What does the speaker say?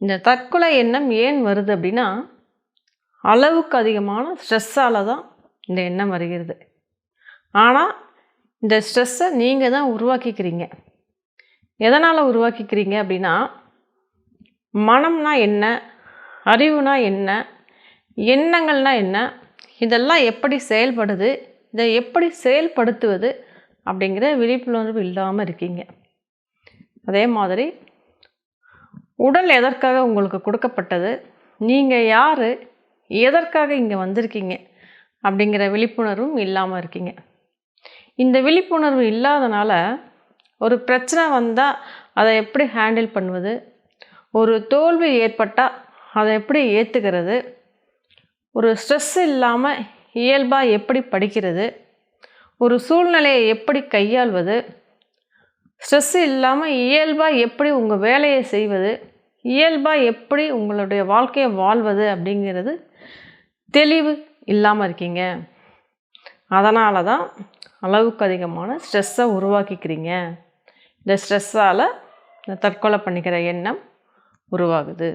இந்த தற்கொலை எண்ணம் ஏன் வருது அப்படின்னா அளவுக்கு அதிகமான ஸ்ட்ரெஸ்ஸால் தான் இந்த எண்ணம் வருகிறது. ஆனால் இந்த ஸ்ட்ரெஸ்ஸை நீங்கள் தான் உருவாக்கிக்கிறீங்க. எதனால் உருவாக்கிக்கிறீங்க அப்படின்னா மனம்னா என்ன அறிவுனா என்ன எண்ணங்கள்னா என்ன இதெல்லாம் எப்படி செயல்படுது இதை எப்படி செயல்படுத்துவது அப்படிங்கிற விழிப்புணர்வு இல்லாமல் இருக்கீங்க. அதே மாதிரி உடல் எதற்காக உங்களுக்கு கொடுக்கப்பட்டது? நீங்கள் யார்? எதற்காக இங்கே வந்திருக்கீங்க? அப்படிங்கிற விழிப்புணர்வும் இல்லாமல் இருக்கீங்க. இந்த விழிப்புணர்வு இல்லாதனால ஒரு பிரச்சனை வந்தால் அதை எப்படி ஹேண்டில் பண்ணுவது? ஒரு தோல்வி ஏற்பட்டால் அதை எப்படி ஏற்றுக்கிறது ஒரு ஸ்ட்ரெஸ் இல்லாமல் இயல்பாக எப்படி படிக்கிறது? ஒரு சூழ்நிலையை எப்படி கையாள்வது? ஸ்ட்ரெஸ் இல்லாமல் இயல்பாக எப்படி உங்கள் வேலையை செய்வது இயல்பாக எப்படி உங்களுடைய வாழ்க்கையை வாழ்வது அப்படிங்கிறது தெளிவு இல்லாமல் இருக்கீங்க. அதனால தான் அளவுக்கு அதிகமான ஸ்ட்ரெஸ்ஸை உருவாக்கிக்கிறீங்க. இந்த ஸ்ட்ரெஸ்ஸால் இந்த தற்கொலை பண்ணிக்கிற எண்ணம் உருவாகுது.